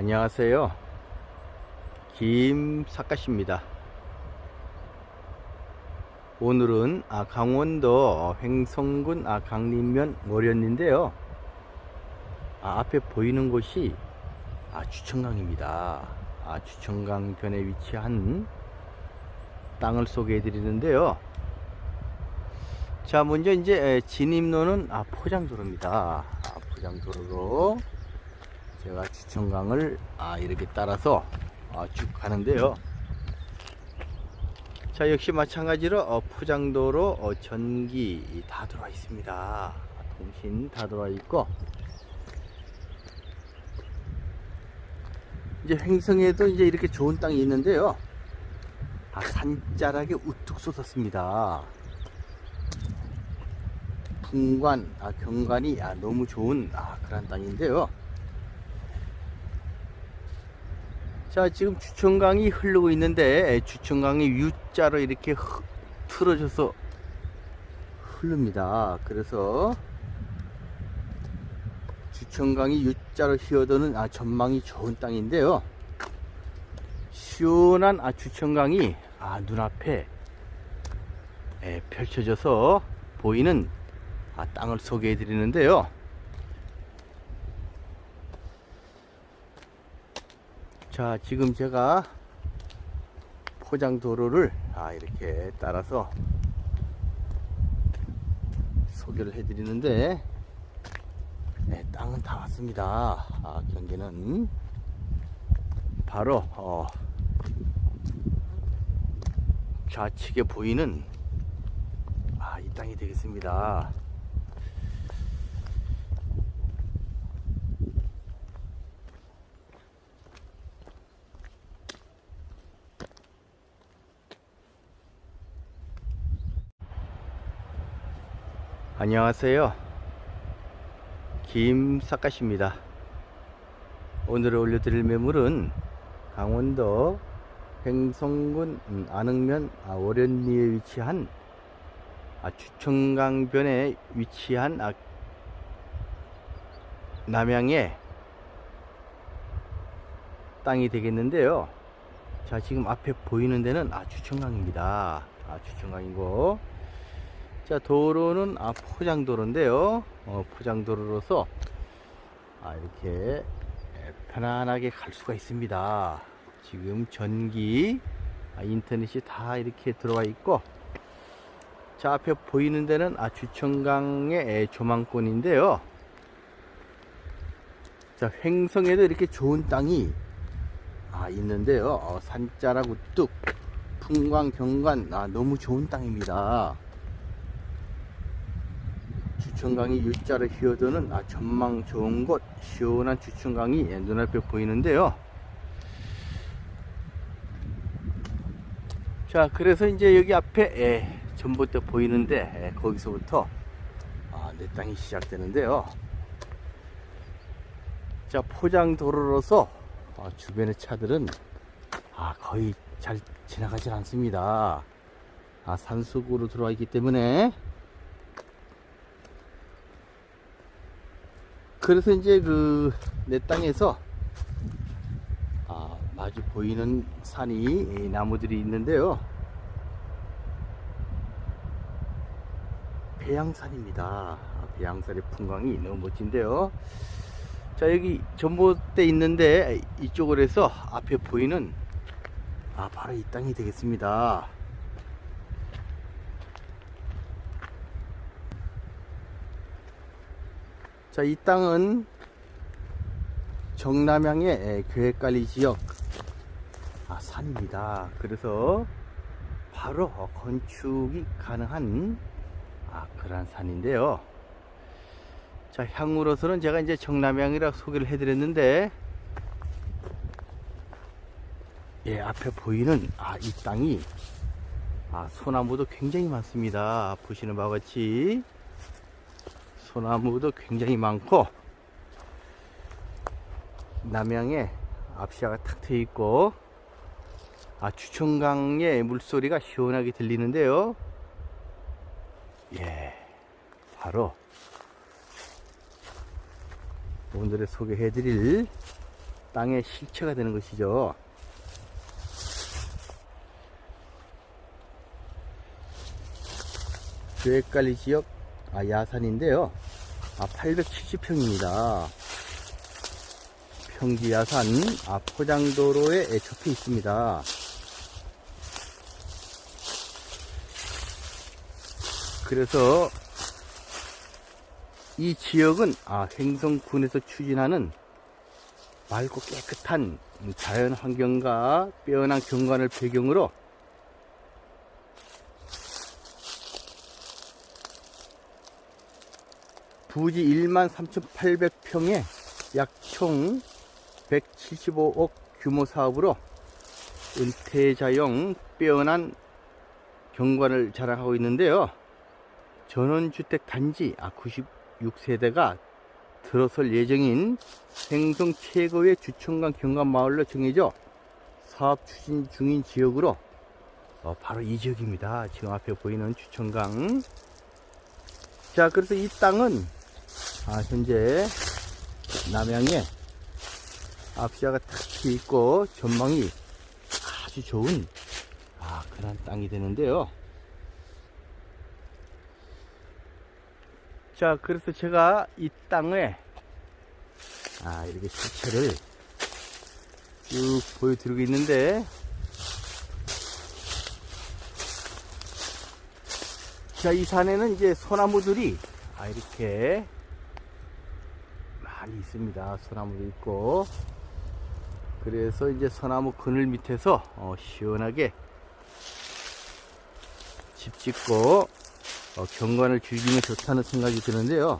안녕하세요. 김사카시입니다. 오늘은 아, 강원도 횡성군 아, 강림면 월연인데요. 아, 앞에 보이는 곳이 아, 주천강입니다. 아, 주천강 변에 위치한 땅을 소개해 드리는데요. 자, 먼저 이제 에, 진입로는 아, 포장도로입니다. 아, 포장도로로 제가 주천강을 아, 이렇게 따라서 아, 쭉 가는데요. 자, 역시 마찬가지로 어, 포장도로 어, 전기 다 들어와 있습니다. 통신 다 들어와 있고 이제 횡성에도 이제 이렇게 좋은 땅이 있는데요. 아, 산자락에 우뚝 솟았습니다. 풍관, 아, 경관이 아, 너무 좋은 아, 그런 땅인데요. 자, 지금 주천강이 흐르고 있는데 주천강이 U자로 이렇게 흐- 틀어져서 흐릅니다. 그래서 주천강이 U자로 휘어드는 아, 전망이 좋은 땅인데요. 시원한 아, 주천강이 아, 눈앞에 예, 펼쳐져서 보이는 아, 땅을 소개해 드리는데요. 자, 지금 제가 포장 도로를 아, 이렇게 따라서 소개를 해 드리는데 네, 땅은 다 왔습니다. 아, 경계는 바로 어, 좌측에 보이는 아, 이 땅이 되겠습니다. 안녕하세요. 김사카시입니다. 오늘 올려드릴 매물은 강원도 횡성군 음, 안흥면 아, 월연리에 위치한 아, 주천강변에 위치한 아, 남양의 땅이 되겠는데요. 자, 지금 앞에 보이는 데는 아, 주천강입니다. 아, 주천강이고 자 도로는 아 포장도로인데요. 어, 포장도로로서 아 이렇게 에, 편안하게 갈 수가 있습니다. 지금 전기 아, 인터넷이 다 이렇게 들어와 있고 자 앞에 보이는 데는 아 주천강의 에, 조망권인데요. 자 횡성에도 이렇게 좋은 땅이 아 있는데요. 어, 산자락 우뚝 풍광 경관 아 너무 좋은 땅입니다 주천강이 U자로 휘어드는 아, 전망 좋은 곳 시원한 주천강이 예, 눈앞에 보이는데요. 자 그래서 이제 여기 앞에 예, 전봇대 보이는데 예, 거기서부터 아, 내 땅이 시작되는데요. 자 포장도로로서 아, 주변의 차들은 아, 거의 잘 지나가질 않습니다. 아, 산속으로 들어와 있기 때문에 그래서 이제 그 내 땅에서 아, 마주 보이는 산이 이 나무들이 있는데요. 배양산입니다. 아, 배양산의 풍광이 너무 멋진데요. 자 여기 전봇대 있는데 이쪽으로 해서 앞에 보이는 아 바로 이 땅이 되겠습니다. 자, 이 땅은 정남향의 계획관리 지역 아, 산입니다. 그래서 바로 건축이 가능한 아, 그러한 산인데요. 자, 향으로서는 제가 이제 정남향이라 소개를 해드렸는데, 예, 앞에 보이는 아, 이 땅이 아, 소나무도 굉장히 많습니다. 보시는 바와 같이 소나무도 굉장히 많고 남양에 앞시야가 탁 트여 있고 아 주천강의 물소리가 시원하게 들리는데요 예 바로 오늘의 소개해 드릴 땅의 실체가 되는 것이죠. 계획관리 지역 아, 야산인데요. 아, 870평입니다. 평지 야산 아, 포장도로에 접해 있습니다. 그래서 이 지역은 아, 횡성군에서 추진하는 맑고 깨끗한 자연 환경과 빼어난 경관을 배경으로 부지 1만 3,800평에 약 총 175억 규모 사업으로 은퇴자용 빼어난 경관을 자랑하고 있는데요. 전원주택 단지 96세대가 들어설 예정인 생성 최고의 주천강 경관 마을로 정해져 사업 추진 중인 지역으로 어, 바로 이 지역입니다. 지금 앞에 보이는 주천강. 자, 그래서 이 땅은 아, 현재 남양에 앞시야가 탁 트여 있고 전망이 아주 좋은 아, 그런 땅이 되는데요. 자, 그래서 제가 이 땅에 아, 이렇게 실체를 쭉 보여드리고 있는데 자, 이 산에는 이제 소나무들이 아, 이렇게 많이 있습니다. 소나무도 있고. 그래서 이제 소나무 그늘 밑에서 어, 시원하게 집 짓고 어, 경관을 즐기면 좋다는 생각이 드는데요.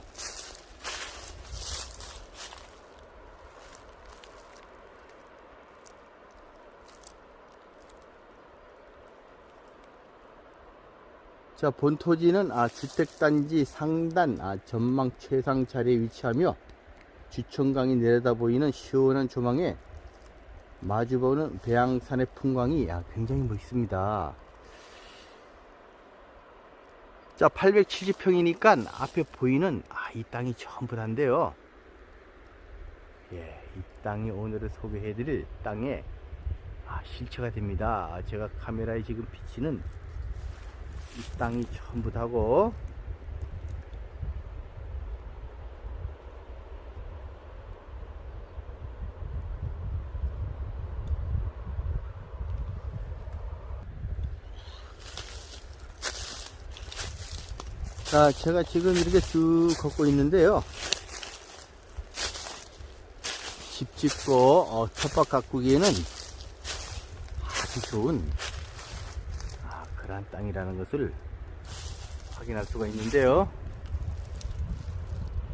자, 본 토지는 아, 주택단지 상단 아, 전망 최상 자리에 위치하며 주천강이 내려다 보이는 시원한 조망에 마주보는 배양산의 풍광이 아, 굉장히 멋있습니다. 자, 870평이니까 앞에 보이는 아, 이 땅이 전부 다인데요. 예, 이 땅이 오늘 소개해드릴 땅의 아, 실체가 됩니다. 아, 제가 카메라에 지금 비치는 이 땅이 전부 다고 자, 제가 지금 이렇게 쭉 걷고 있는데요. 집 짓고 어, 텃밭 가꾸기에는 아주 좋은 아, 그러한 땅이라는 것을 확인할 수가 있는데요.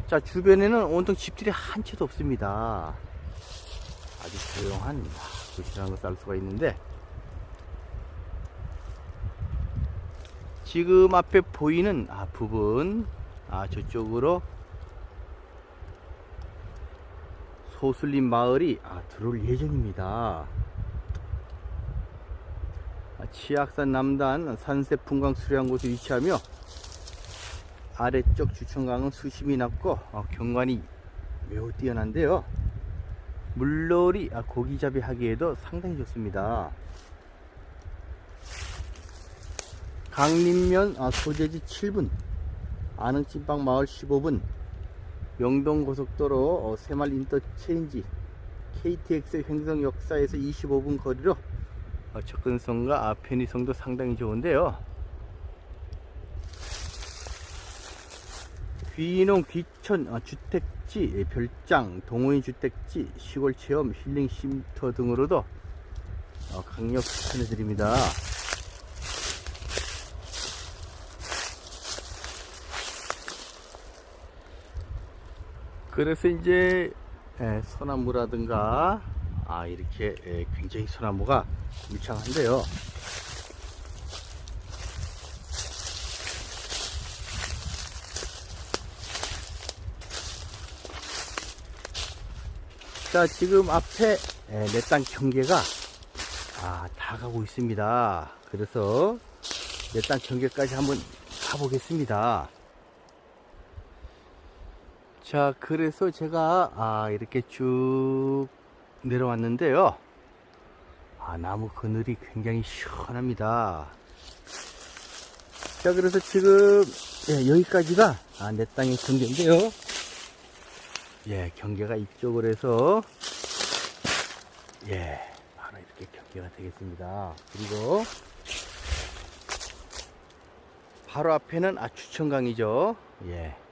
자, 주변에는 온통 집들이 한 채도 없습니다. 아주 조용한 아, 곳이라는 것을 알 수가 있는데 지금 앞에 보이는 아, 부분 아, 저쪽으로 소슬림 마을이 아, 들어올 예정입니다. 아, 치악산 남단 산세 풍광 수려한 곳에 위치하며 아래쪽 주천강은 수심이 낮고 어, 경관이 매우 뛰어난데요. 물놀이 아, 고기잡이 하기에도 상당히 좋습니다. 강림면 아, 소재지 7분, 안흥찐빵 마을 15분, 영동고속도로 어, 새말 인터체인지, KTX 횡성 역사에서 25분 거리로 어, 접근성과 아, 편의성도 상당히 좋은데요. 귀농, 귀천, 어, 주택지, 예, 별장, 동호인 주택지, 시골 체험, 힐링 쉼터 등으로도 어, 강력 추천해 드립니다. 그래서 이제 예, 소나무라든가 아 이렇게 예, 굉장히 소나무가 밀창한데요. 자 지금 앞에 내 땅 경계가 아, 다 가고 있습니다. 그래서 내 땅 경계까지 한번 가보겠습니다. 자, 그래서 제가 아, 이렇게 쭉 내려왔는데요. 아, 나무 그늘이 굉장히 시원합니다. 자, 그래서 지금, 예, 여기까지가, 아, 내 땅의 경계인데요. 예, 경계가 이쪽으로 해서, 예, 바로 이렇게 경계가 되겠습니다. 그리고, 바로 앞에는 아, 추천강이죠. 예.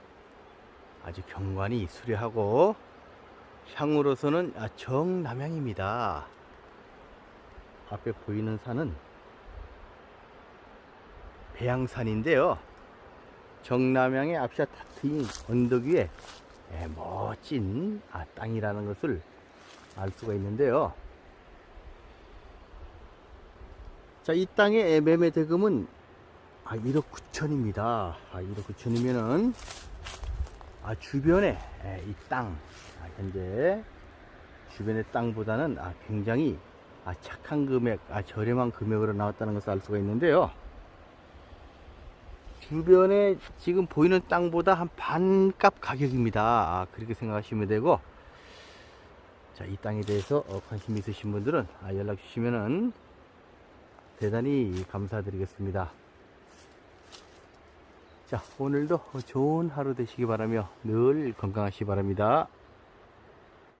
아주 경관이 수려하고, 향으로서는 아, 정남향입니다. 앞에 보이는 산은 배양산인데요. 정남향의 앞샷 탁 트인 언덕 위에 예, 멋진 아, 땅이라는 것을 알 수가 있는데요. 자, 이 땅의 매매 대금은 아, 1억 9천입니다. 아, 1억 9천이면은 아, 주변에 예, 이 땅, 아, 현재 주변의 땅보다는 아, 굉장히 아, 착한 금액, 아, 저렴한 금액으로 나왔다는 것을 알 수가 있는데요. 주변에 지금 보이는 땅보다 한 반값 가격입니다. 아, 그렇게 생각하시면 되고, 자, 이 땅에 대해서 어, 관심 있으신 분들은 아, 연락 주시면은 대단히 감사드리겠습니다. 자, 오늘도 좋은 하루 되시기 바라며 늘 건강하시기 바랍니다.